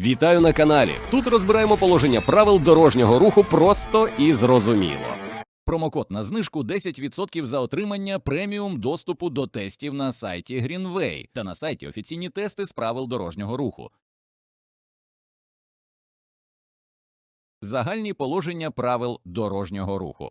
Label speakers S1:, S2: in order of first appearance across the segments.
S1: Вітаю на каналі. Тут розбираємо положення правил дорожнього руху просто і зрозуміло. Промокод на знижку 10% за отримання преміум доступу до тестів на сайті Greenway та на сайті офіційні тести з правил дорожнього руху. Загальні положення правил дорожнього руху.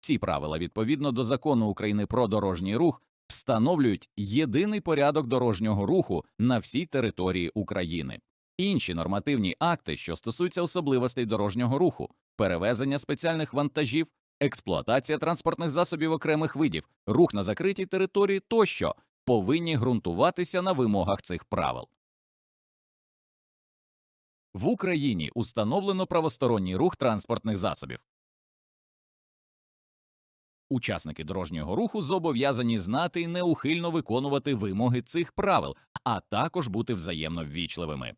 S1: Ці правила відповідно до закону України про дорожній рух встановлюють єдиний порядок дорожнього руху на всій території України. Інші нормативні акти, що стосуються особливостей дорожнього руху, перевезення спеціальних вантажів, експлуатація транспортних засобів окремих видів, рух на закритій території тощо повинні ґрунтуватися на вимогах цих правил. В Україні установлено правосторонній рух транспортних засобів. Учасники дорожнього руху зобов'язані знати і неухильно виконувати вимоги цих правил, а також бути взаємно ввічливими.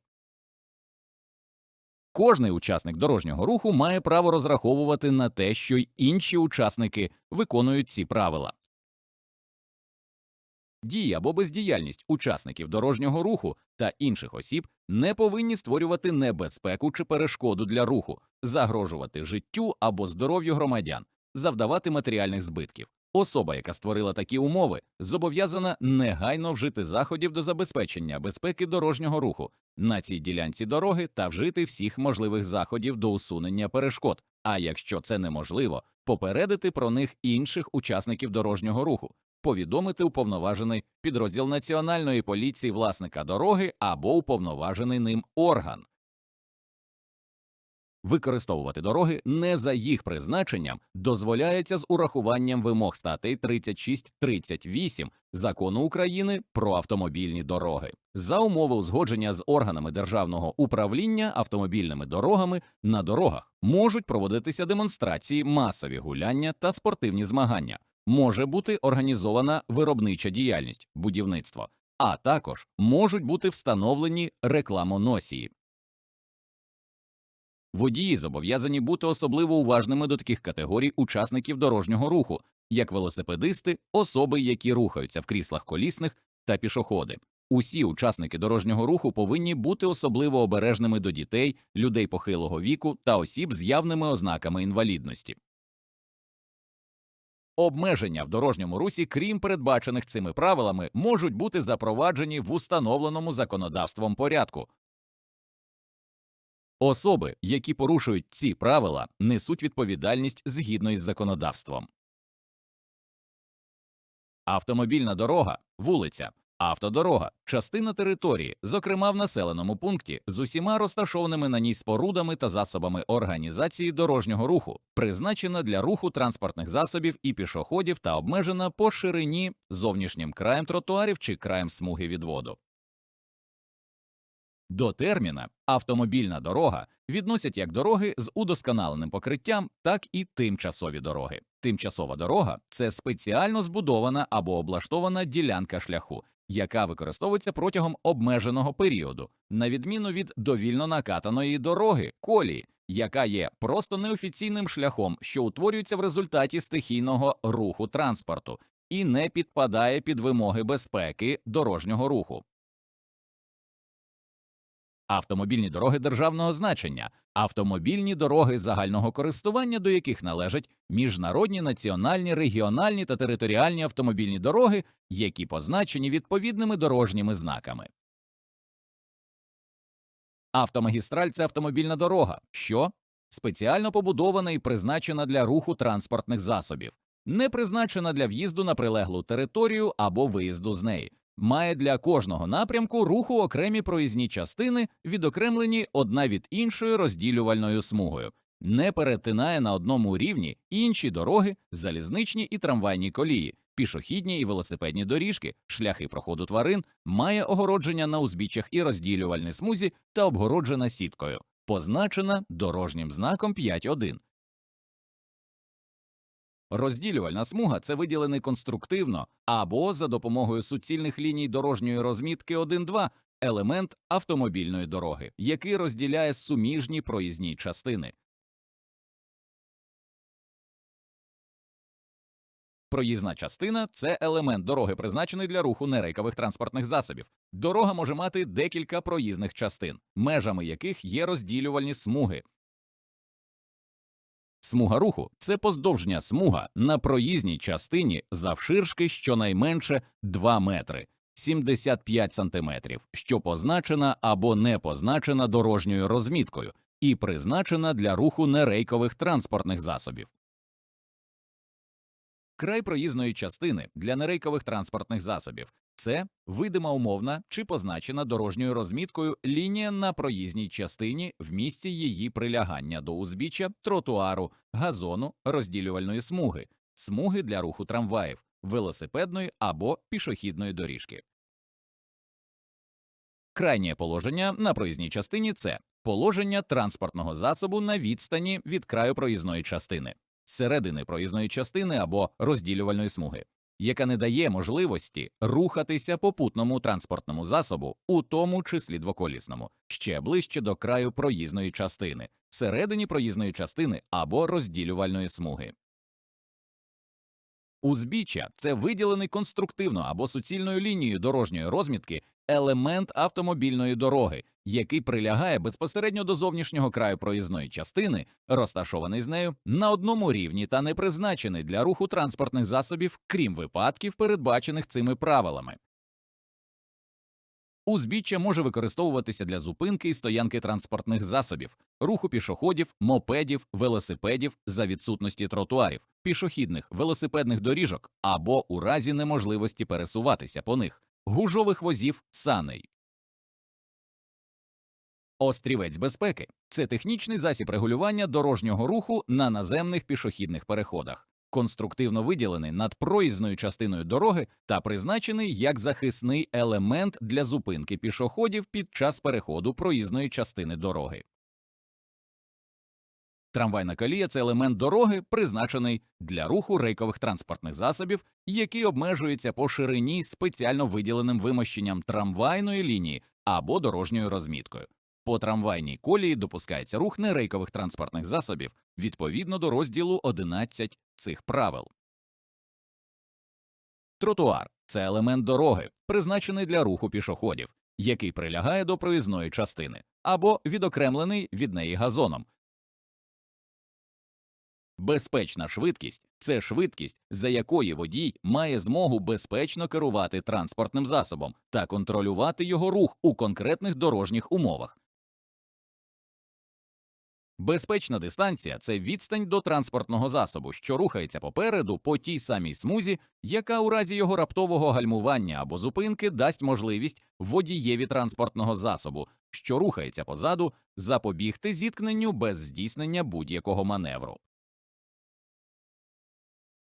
S1: Кожний учасник дорожнього руху має право розраховувати на те, що й інші учасники виконують ці правила. Дія або бездіяльність учасників дорожнього руху та інших осіб не повинні створювати небезпеку чи перешкоду для руху, загрожувати життю або здоров'ю громадян, завдавати матеріальних збитків. Особа, яка створила такі умови, зобов'язана негайно вжити заходів до забезпечення безпеки дорожнього руху на цій ділянці дороги та вжити всіх можливих заходів до усунення перешкод. А якщо це неможливо, попередити про них інших учасників дорожнього руху, повідомити уповноважений підрозділ національної поліції власника дороги або уповноважений ним орган. Використовувати дороги не за їх призначенням дозволяється з урахуванням вимог статей 36-38 Закону України про автомобільні дороги за умови узгодження з органами державного управління автомобільними дорогами на дорогах можуть проводитися демонстрації, масові гуляння та спортивні змагання. Може бути організована виробнича діяльність, будівництво, а також можуть бути встановлені рекламоносії. Водії зобов'язані бути особливо уважними до таких категорій учасників дорожнього руху, як велосипедисти, особи, які рухаються в кріслах колісних та пішоходи. Усі учасники дорожнього руху повинні бути особливо обережними до дітей, людей похилого віку та осіб з явними ознаками інвалідності. Обмеження в дорожньому русі, крім передбачених цими правилами, можуть бути запроваджені в установленому законодавством порядку. Особи, які порушують ці правила, несуть відповідальність згідно із законодавством. Автомобільна дорога, вулиця, автодорога, частина території, зокрема в населеному пункті, з усіма розташованими на ній спорудами та засобами організації дорожнього руху, призначена для руху транспортних засобів і пішоходів та обмежена по ширині зовнішнім краєм тротуарів чи краєм смуги відводу. До терміна автомобільна дорога відносять як дороги з удосконаленим покриттям, так і тимчасові дороги. Тимчасова дорога це спеціально збудована або облаштована ділянка шляху, яка використовується протягом обмеженого періоду, на відміну від довільно накатаної дороги колії, яка є просто неофіційним шляхом, що утворюється в результаті стихійного руху транспорту і не підпадає під вимоги безпеки дорожнього руху. Автомобільні дороги державного значення, автомобільні дороги загального користування, до яких належать міжнародні, національні, регіональні та територіальні автомобільні дороги, які позначені відповідними дорожніми знаками. Автомагістраль це автомобільна дорога, що спеціально побудована і призначена для руху транспортних засобів, не призначена для в'їзду на прилеглу територію або виїзду з неї має для кожного напрямку руху окремі проїзні частини, відокремлені одна від іншої розділювальною смугою, не перетинає на одному рівні інші дороги, залізничні і трамвайні колії, пішохідні і велосипедні доріжки, шляхи проходу тварин, має огородження на узбіччях і розділювальній смузі та обгороджена сіткою, позначена дорожнім знаком 5.1. Розділювальна смуга це виділений конструктивно або за допомогою суцільних ліній дорожньої розмітки 1-2 елемент автомобільної дороги, який розділяє суміжні проїзні частини. Проїзна частина це елемент дороги, призначений для руху нерейкових транспортних засобів. Дорога може мати декілька проїзних частин, межами яких є розділювальні смуги. Смуга руху це поздовжня смуга на проїзній частині завширшки щонайменше 2 метри 75 сантиметрів, що позначена або не позначена дорожньою розміткою і призначена для руху нерейкових транспортних засобів. Край проїзної частини для нерейкових транспортних засобів це видима умовна чи позначена дорожньою розміткою лінія на проїзній частині в місці її прилягання до узбіччя, тротуару, газону, розділювальної смуги, смуги для руху трамваїв, велосипедної або пішохідної доріжки. Крайнє положення на проїзній частині це положення транспортного засобу на відстані від краю проїзної частини, середини проїзної частини або розділювальної смуги, яка не дає можливості рухатися попутному транспортному засобу, у тому числі двоколісному, ще ближче до краю проїзної частини, середині проїзної частини або розділювальної смуги. Узбіччя це виділений конструктивно або суцільною лінією дорожньої розмітки елемент автомобільної дороги, який прилягає безпосередньо до зовнішнього краю проїзної частини, розташований з нею на одному рівні та не призначений для руху транспортних засобів, крім випадків, передбачених цими правилами. Узбіччя може використовуватися для зупинки і стоянки транспортних засобів, руху пішоходів, мопедів, велосипедів за відсутності тротуарів, пішохідних велосипедних доріжок або у разі неможливості пересуватися по них, гужових возів саней. Острівець безпеки це технічний засіб регулювання дорожнього руху на наземних пішохідних переходах, конструктивно виділений над проїзною частиною дороги та призначений як захисний елемент для зупинки пішоходів під час переходу проїзної частини дороги. Трамвайна колія це елемент дороги, призначений для руху рейкових транспортних засобів, який обмежується по ширині спеціально виділеним вимощенням трамвайної лінії або дорожньою розміткою. По трамвайній колії допускається рух нерейкових транспортних засобів відповідно до розділу 11 цих правил. Тротуар це елемент дороги, призначений для руху пішоходів, який прилягає до проїзної частини або відокремлений від неї газоном. Безпечна швидкість це швидкість, за якої водій має змогу безпечно керувати транспортним засобом та контролювати його рух у конкретних дорожніх умовах. Безпечна дистанція це відстань до транспортного засобу, що рухається попереду по тій самій смузі, яка у разі його раптового гальмування або зупинки дасть можливість водієві транспортного засобу, що рухається позаду, запобігти зіткненню без здійснення будь-якого маневру.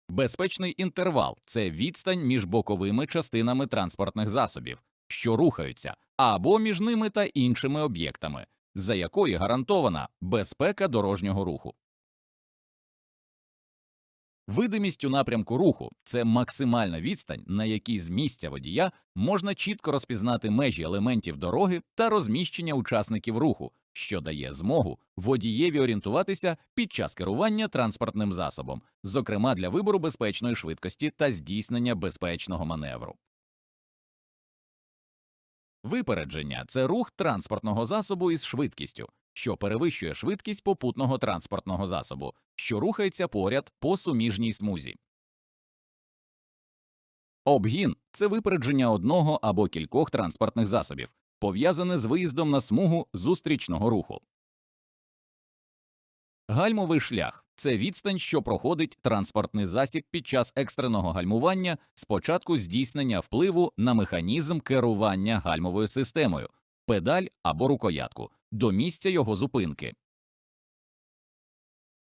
S1: Безпечний інтервал це відстань між боковими частинами транспортних засобів, що рухаються, або між ними та іншими об'єктами, за якої гарантована безпека дорожнього руху. Видимість у напрямку руху це максимальна відстань, на якій з місця водія можна чітко розпізнати межі елементів дороги та розміщення учасників руху, що дає змогу водієві орієнтуватися під час керування транспортним засобом, зокрема для вибору безпечної швидкості та здійснення безпечного маневру. Випередження це рух транспортного засобу із швидкістю, що перевищує швидкість попутного транспортного засобу, що рухається поряд по суміжній смузі. Обгін це випередження одного або кількох транспортних засобів, пов'язане з виїздом на смугу зустрічного руху. Гальмовий шлях це відстань, що проходить транспортний засіб під час екстреного гальмування спочатку здійснення впливу на механізм керування гальмовою системою, педаль або рукоятку до місця його зупинки.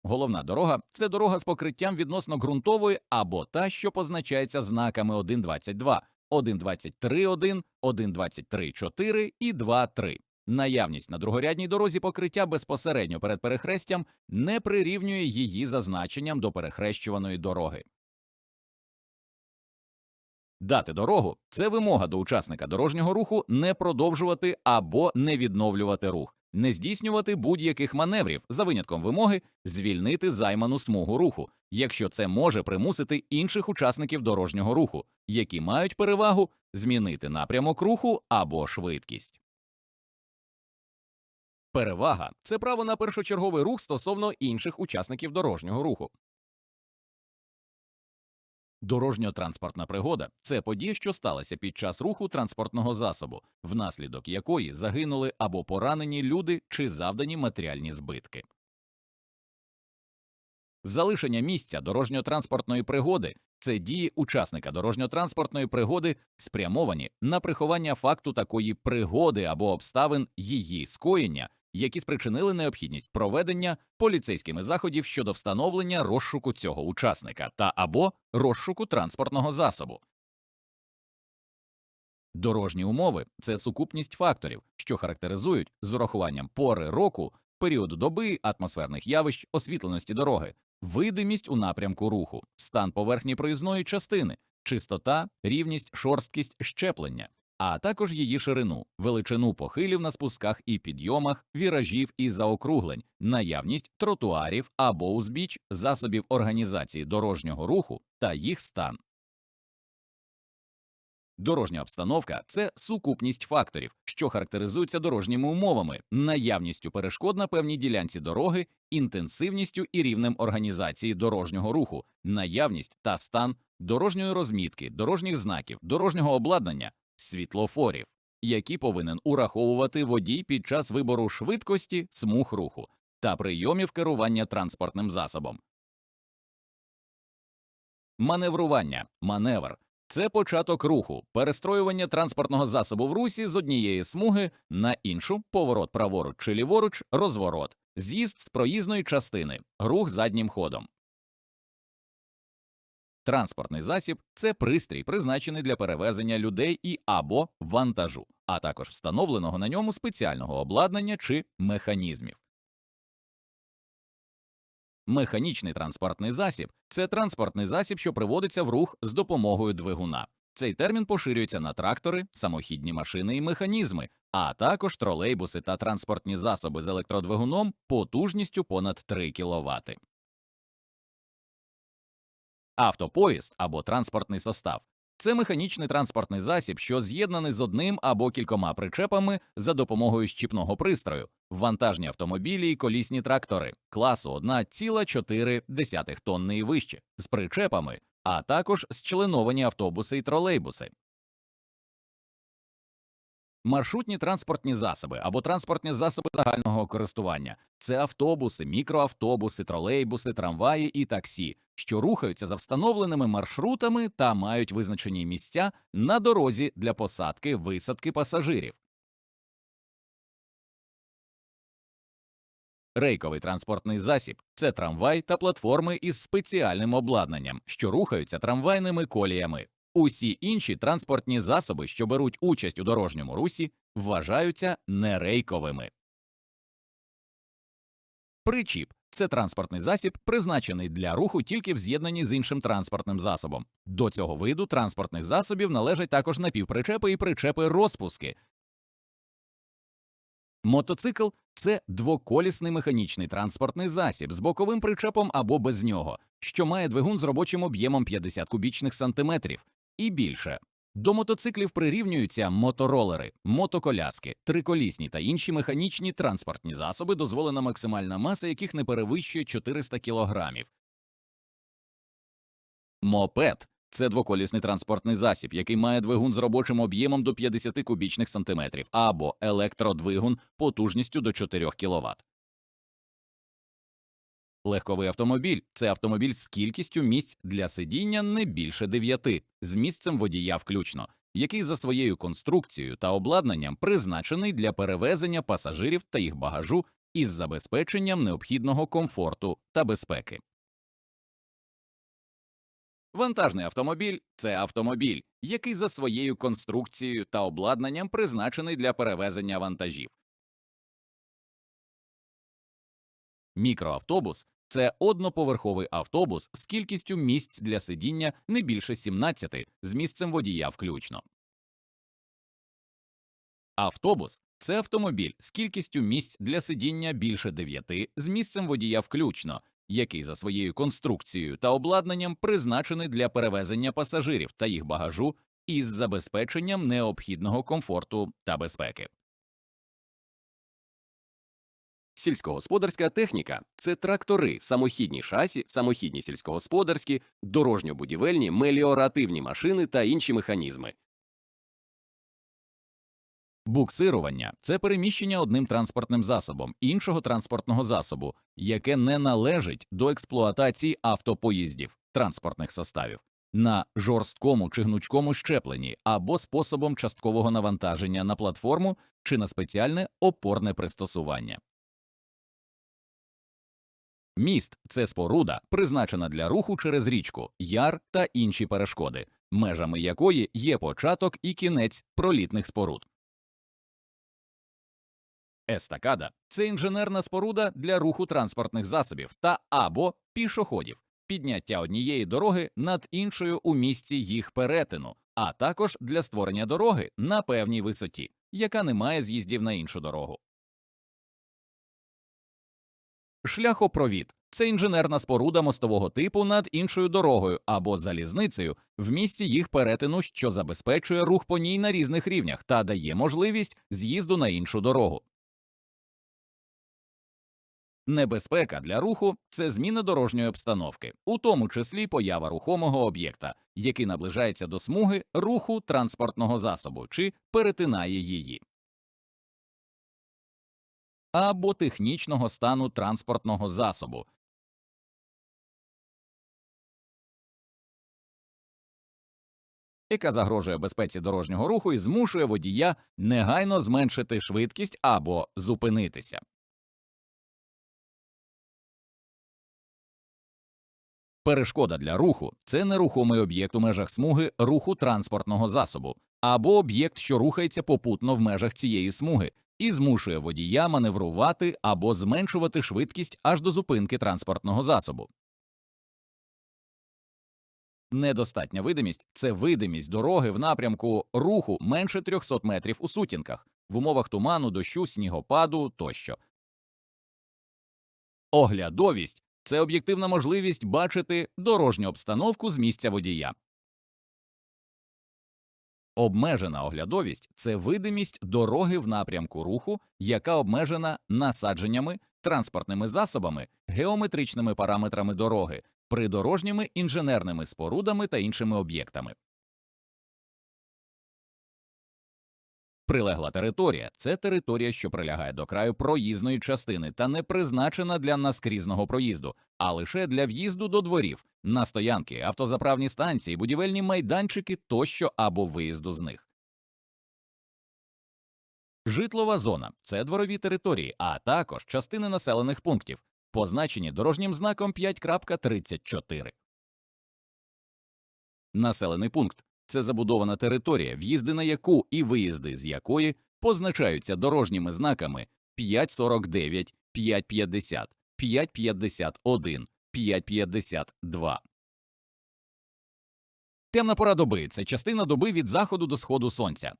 S1: Головна дорога це дорога з покриттям відносно ґрунтової або та, що позначається знаками 1.22, 1.23.1, 1.23.4 і 2.3. Наявність на другорядній дорозі покриття безпосередньо перед перехрестям не прирівнює її за значенням до перехрещуваної дороги. Дати дорогу це вимога до учасника дорожнього руху не продовжувати або не відновлювати рух, не здійснювати будь-яких маневрів за винятком вимоги звільнити займану смугу руху, якщо це може примусити інших учасників дорожнього руху, які мають перевагу змінити напрямок руху або швидкість. Перевага це право на першочерговий рух стосовно інших учасників дорожнього руху. Дорожньо-транспортна пригода це подія, що сталася під час руху транспортного засобу, внаслідок якої загинули або поранені люди чи завдані матеріальні збитки. Залишення місця дорожньо-транспортної пригоди це дії учасника дорожньо-транспортної пригоди, спрямовані на приховання факту такої пригоди або обставин її скоєння, які спричинили необхідність проведення поліцейськими заходів щодо встановлення розшуку цього учасника та або розшуку транспортного засобу. Дорожні умови це сукупність факторів, що характеризують з урахуванням пори року, періоду доби, атмосферних явищ, освітленості дороги, видимість у напрямку руху, стан поверхні проїзної частини, чистота, рівність, шорсткість щеплення, а також її ширину, величину похилів на спусках і підйомах, віражів і заокруглень, наявність тротуарів або узбіч засобів організації дорожнього руху та їх стан. Дорожня обстановка це сукупність факторів, що характеризуються дорожніми умовами, наявністю перешкод на певній ділянці дороги, інтенсивністю і рівнем організації дорожнього руху, наявність та стан дорожньої розмітки, дорожніх знаків, дорожнього обладнання, світлофорів, які повинен ураховувати водій під час вибору швидкості, смуг руху та прийомів керування транспортним засобом. Маневрування, маневр це початок руху, перестроювання транспортного засобу в русі з однієї смуги на іншу, поворот праворуч чи ліворуч, розворот, з'їзд з проїзної частини, рух заднім ходом. Транспортний засіб це пристрій, призначений для перевезення людей і або вантажу, а також встановленого на ньому спеціального обладнання чи механізмів. Механічний транспортний засіб це транспортний засіб, що приводиться в рух з допомогою двигуна. Цей термін поширюється на трактори, самохідні машини і механізми, а також тролейбуси та транспортні засоби з електродвигуном потужністю понад 3 кВт. Автопоїзд або транспортний состав. Це механічний транспортний засіб, що з'єднаний з одним або кількома причепами за допомогою щіпного пристрою, вантажні автомобілі і колісні трактори. Класу 1,4 тонни і вище. З причепами, а також зчленовані автобуси і тролейбуси. Маршрутні транспортні засоби або транспортні засоби загального користування. Це автобуси, мікроавтобуси, тролейбуси, трамваї і таксі, що рухаються за встановленими маршрутами та мають визначені місця на дорозі для посадки висадки пасажирів. Рейковий транспортний засіб це трамвай та платформи із спеціальним обладнанням, що рухаються трамвайними коліями. Усі інші транспортні засоби, що беруть участь у дорожньому русі, вважаються нерейковими. Причіп це транспортний засіб, призначений для руху тільки в з'єднанні з іншим транспортним засобом. До цього виду транспортних засобів належать також напівпричепи і причепи розпуски. Мотоцикл це двоколісний механічний транспортний засіб з боковим причепом або без нього, що має двигун з робочим об'ємом 50 кубічних сантиметрів і більше. До мотоциклів прирівнюються моторолери, мотоколяски, триколісні та інші механічні транспортні засоби, дозволена максимальна маса яких не перевищує 400 кг. Мопед це двоколісний транспортний засіб, який має двигун з робочим об'ємом до 50 кубічних сантиметрів або електродвигун потужністю до 4 кВт. Легковий автомобіль це автомобіль з кількістю місць для сидіння не більше 9, з місцем водія включно, який за своєю конструкцією та обладнанням призначений для перевезення пасажирів та їх багажу із забезпеченням необхідного комфорту та безпеки. Вантажний автомобіль це автомобіль, який за своєю конструкцією та обладнанням призначений для перевезення вантажів. Мікроавтобус це одноповерховий автобус з кількістю місць для сидіння не більше 17, з місцем водія включно. Автобус це автомобіль з кількістю місць для сидіння більше 9, з місцем водія включно, який за своєю конструкцією та обладнанням призначений для перевезення пасажирів та їх багажу із забезпеченням необхідного комфорту та безпеки. Сільськогосподарська техніка це трактори, самохідні шасі, самохідні сільськогосподарські, дорожньо-будівельні, меліоративні машини та інші механізми. Буксирування це переміщення одним транспортним засобом іншого транспортного засобу, яке не належить до експлуатації автопоїздів транспортних составів на жорсткому чи гнучкому щепленні або способом часткового навантаження на платформу чи на спеціальне опорне пристосування. Міст це споруда, призначена для руху через річку, яр та інші перешкоди, межами якої є початок і кінець пролітних споруд. Естакада це інженерна споруда для руху транспортних засобів та або пішоходів, підняття однієї дороги над іншою у місці їх перетину, а також для створення дороги на певній висоті, яка не має з'їздів на іншу дорогу. Шляхопровід це інженерна споруда мостового типу над іншою дорогою або залізницею в місці їх перетину, що забезпечує рух по ній на різних рівнях та дає можливість з'їзду на іншу дорогу. Небезпека для руху це зміна дорожньої обстановки, у тому числі поява рухомого об'єкта, який наближається до смуги руху транспортного засобу чи перетинає її або технічного стану транспортного засобу, яка загрожує безпеці дорожнього руху і змушує водія негайно зменшити швидкість або зупинитися. Перешкода для руху це нерухомий об'єкт у межах смуги руху транспортного засобу або об'єкт, що рухається попутно в межах цієї смуги, і змушує водія маневрувати або зменшувати швидкість аж до зупинки транспортного засобу. Недостатня видимість це видимість дороги в напрямку руху менше 300 метрів у сутінках в умовах туману, дощу, снігопаду тощо. Оглядовість це об'єктивна можливість бачити дорожню обстановку з місця водія. Обмежена оглядовість це видимість дороги в напрямку руху, яка обмежена насадженнями, транспортними засобами, геометричними параметрами дороги, придорожніми інженерними спорудами та іншими об'єктами. Прилегла територія це територія, що прилягає до краю проїзної частини та не призначена для наскрізного проїзду, а лише для в'їзду до дворів, на стоянки, автозаправні станції, будівельні майданчики тощо або виїзду з них. Житлова зона це дворові території, а також частини населених пунктів, позначені дорожнім знаком 5.34. Населений пункт це забудована територія, в'їзди на яку і виїзди з якої позначаються дорожніми знаками 549, 550, 551, 552. Темна пора доби це частина доби від заходу до сходу сонця.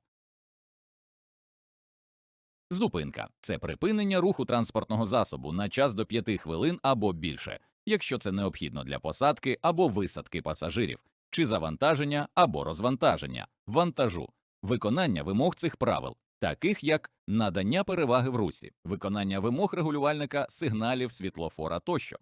S1: Зупинка це припинення руху транспортного засобу на час до 5 хвилин або більше, якщо це необхідно для посадки або висадки пасажирів, чи завантаження або розвантаження, вантажу, виконання вимог цих правил, таких як надання переваги в русі, виконання вимог регулювальника сигналів світлофора тощо.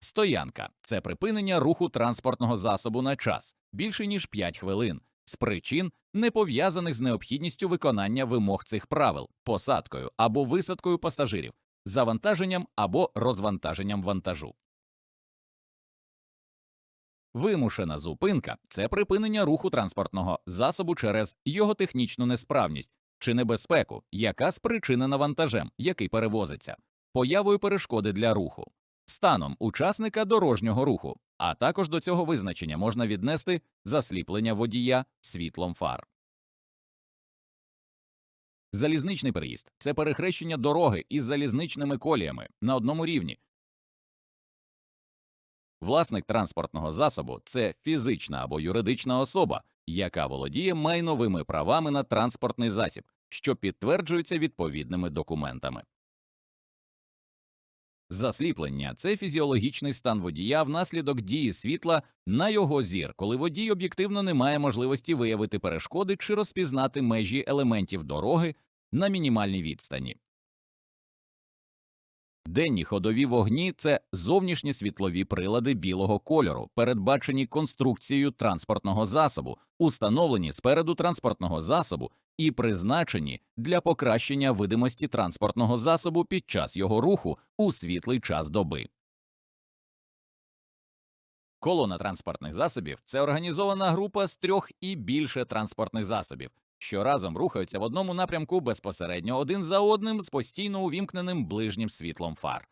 S1: Стоянка це припинення руху транспортного засобу на час більше ніж 5 хвилин з причин, не пов'язаних з необхідністю виконання вимог цих правил, посадкою або висадкою пасажирів, завантаженням або розвантаженням вантажу. Вимушена зупинка це припинення руху транспортного засобу через його технічну несправність чи небезпеку, яка спричинена вантажем, який перевозиться, появою перешкоди для руху, станом учасника дорожнього руху, а також до цього визначення можна віднести засліплення водія світлом фар. Залізничний переїзд це перехрещення дороги із залізничними коліями на одному рівні. Власник транспортного засобу це фізична або юридична особа, яка володіє майновими правами на транспортний засіб, що підтверджуються відповідними документами. Засліплення це фізіологічний стан водія внаслідок дії світла на його зір, коли водій об'єктивно не має можливості виявити перешкоди чи розпізнати межі елементів дороги на мінімальній відстані. Денні ходові вогні це зовнішні світлові прилади білого кольору, передбачені конструкцією транспортного засобу, установлені спереду транспортного засобу і призначені для покращення видимості транспортного засобу під час його руху у світлий час доби. Колона транспортних засобів це організована група з трьох і більше транспортних засобів, що разом рухаються в одному напрямку безпосередньо один за одним з постійно увімкненим ближнім світлом фар.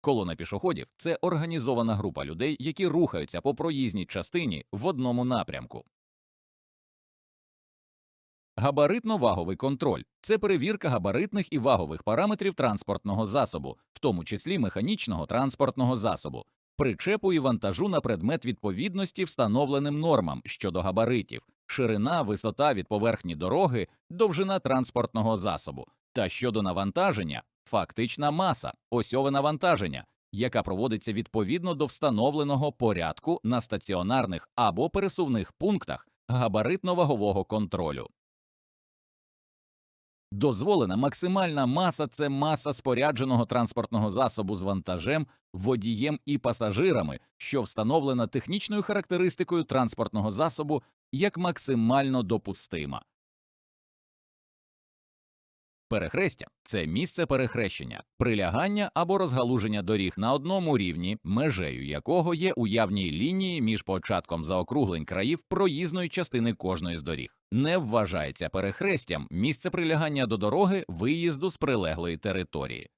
S1: Колона пішоходів це організована група людей, які рухаються по проїзній частині в одному напрямку. Габаритно-ваговий контроль це перевірка габаритних і вагових параметрів транспортного засобу, в тому числі механічного транспортного засобу, причепу і вантажу на предмет відповідності встановленим нормам щодо габаритів, ширина, висота від поверхні дороги, довжина транспортного засобу, та щодо навантаження, фактична маса, осьове навантаження, яка проводиться відповідно до встановленого порядку на стаціонарних або пересувних пунктах габаритно-вагового контролю. Дозволена максимальна маса це маса спорядженого транспортного засобу з вантажем, водієм і пасажирами, що встановлена технічною характеристикою транспортного засобу як максимально допустима. Перехрестя це місце перехрещення, прилягання або розгалуження доріг на одному рівні, межею якого є уявні лінії між початком заокруглень країв проїзної частини кожної з доріг. Не вважається перехрестям місце прилягання до дороги виїзду з прилеглої території.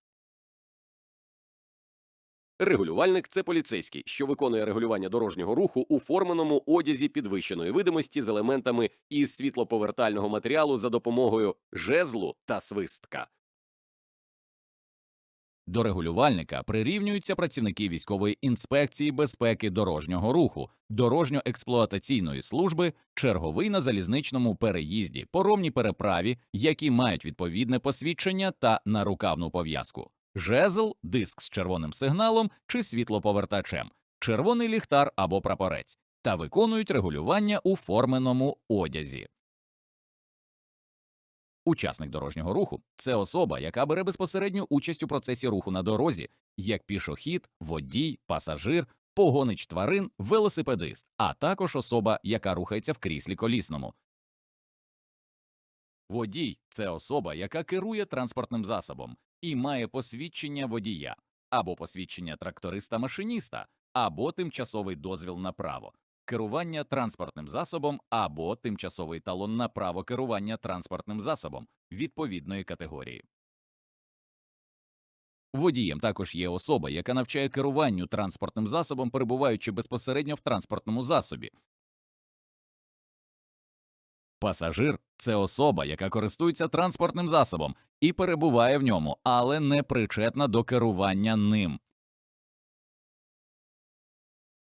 S2: Регулювальник це поліцейський, що виконує регулювання дорожнього руху у форменому одязі підвищеної видимості з елементами із світлоповертального матеріалу за допомогою жезлу та свистка.
S1: До регулювальника прирівнюються працівники військової інспекції безпеки дорожнього руху, дорожньо-експлуатаційної служби, черговий на залізничному переїзді, поромній переправі, які мають відповідне посвідчення та нарукавну пов'язку, жезл, диск з червоним сигналом чи світлоповертачем, червоний ліхтар або прапорець, та виконують регулювання у форменому одязі. Учасник дорожнього руху це особа, яка бере безпосередню участь у процесі руху на дорозі, як пішохід, водій, пасажир, погонич тварин, велосипедист, а також особа, яка рухається в кріслі колісному. Водій це особа, яка керує транспортним засобом і має посвідчення водія або посвідчення тракториста-машиніста, або тимчасовий дозвіл на право керування транспортним засобом або тимчасовий талон на право керування транспортним засобом відповідної категорії. Водієм також є особа, яка навчає керуванню транспортним засобом, перебуваючи безпосередньо в транспортному засобі. Пасажир це особа, яка користується транспортним засобом і перебуває в ньому, але не причетна до керування ним.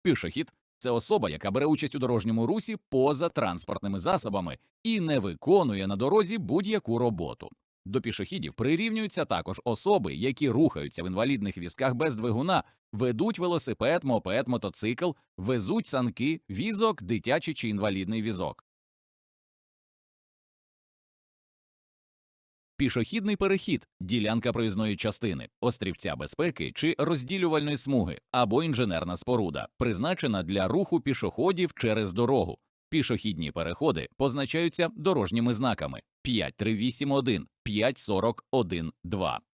S1: Пішохід це особа, яка бере участь у дорожньому русі поза транспортними засобами і не виконує на дорозі будь-яку роботу. До пішохідів прирівнюються також особи, які рухаються в інвалідних візках без двигуна, ведуть велосипед, мопед, мотоцикл, везуть санки, візок, дитячий чи інвалідний візок. Пішохідний перехід, ділянка проїзної частини, острівця безпеки чи розділювальної смуги або інженерна споруда, призначена для руху пішоходів через дорогу. Пішохідні переходи позначаються дорожніми знаками 5381, 5412.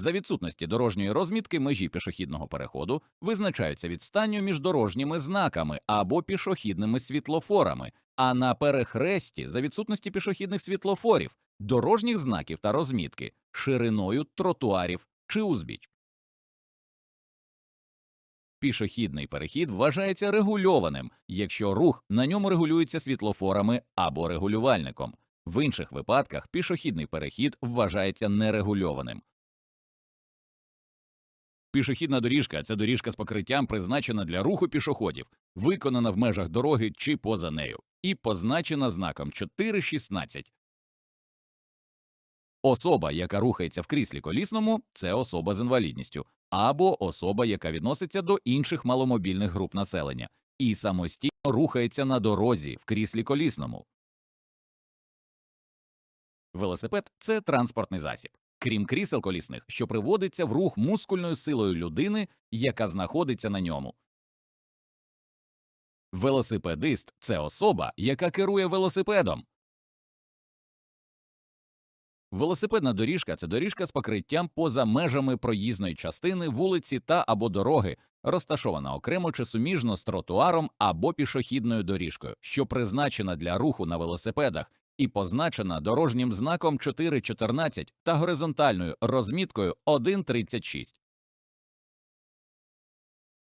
S1: За відсутності дорожньої розмітки межі пішохідного переходу визначаються відстанню між дорожніми знаками або пішохідними світлофорами, а на перехресті за відсутності пішохідних світлофорів, дорожніх знаків та розмітки, шириною тротуарів чи узбіч. Пішохідний перехід вважається регульованим, якщо рух на ньому регулюється світлофорами або регулювальником. В інших випадках пішохідний перехід вважається нерегульованим. Пішохідна доріжка це доріжка з покриттям, призначена для руху пішоходів, виконана в межах дороги чи поза нею, і позначена знаком 4.16 Особа, яка рухається в кріслі колісному, це особа з інвалідністю, або особа, яка відноситься до інших маломобільних груп населення і самостійно рухається на дорозі в кріслі колісному. Велосипед це транспортний засіб, крім крісел колісних, що приводиться в рух мускульною силою людини, яка знаходиться на ньому. Велосипедист це особа, яка керує велосипедом. Велосипедна доріжка це доріжка з покриттям поза межами проїзної частини вулиці та або дороги, розташована окремо чи суміжно з тротуаром або пішохідною доріжкою, що призначена для руху на велосипедах і позначена дорожнім знаком 4.14 та горизонтальною розміткою 1.36.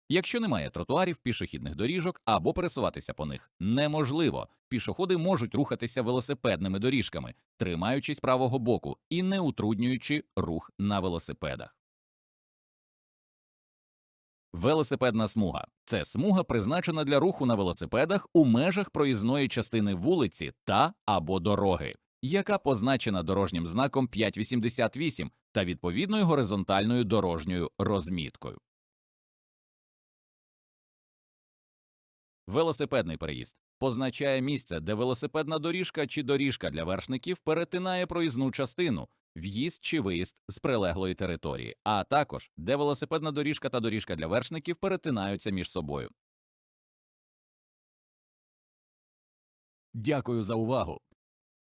S1: Якщо немає тротуарів, пішохідних доріжок або пересуватися по них неможливо, пішоходи можуть рухатися велосипедними доріжками, тримаючись правого боку і не утруднюючи рух на велосипедах. Велосипедна смуга це смуга, призначена для руху на велосипедах у межах проїзної частини вулиці та або дороги, яка позначена дорожнім знаком 588 та відповідною горизонтальною дорожньою розміткою. Велосипедний переїзд позначає місце, де велосипедна доріжка чи доріжка для вершників перетинає проїзну частину, в'їзд чи виїзд з прилеглої території, а також де велосипедна доріжка та доріжка для вершників перетинаються між собою. Дякую за увагу.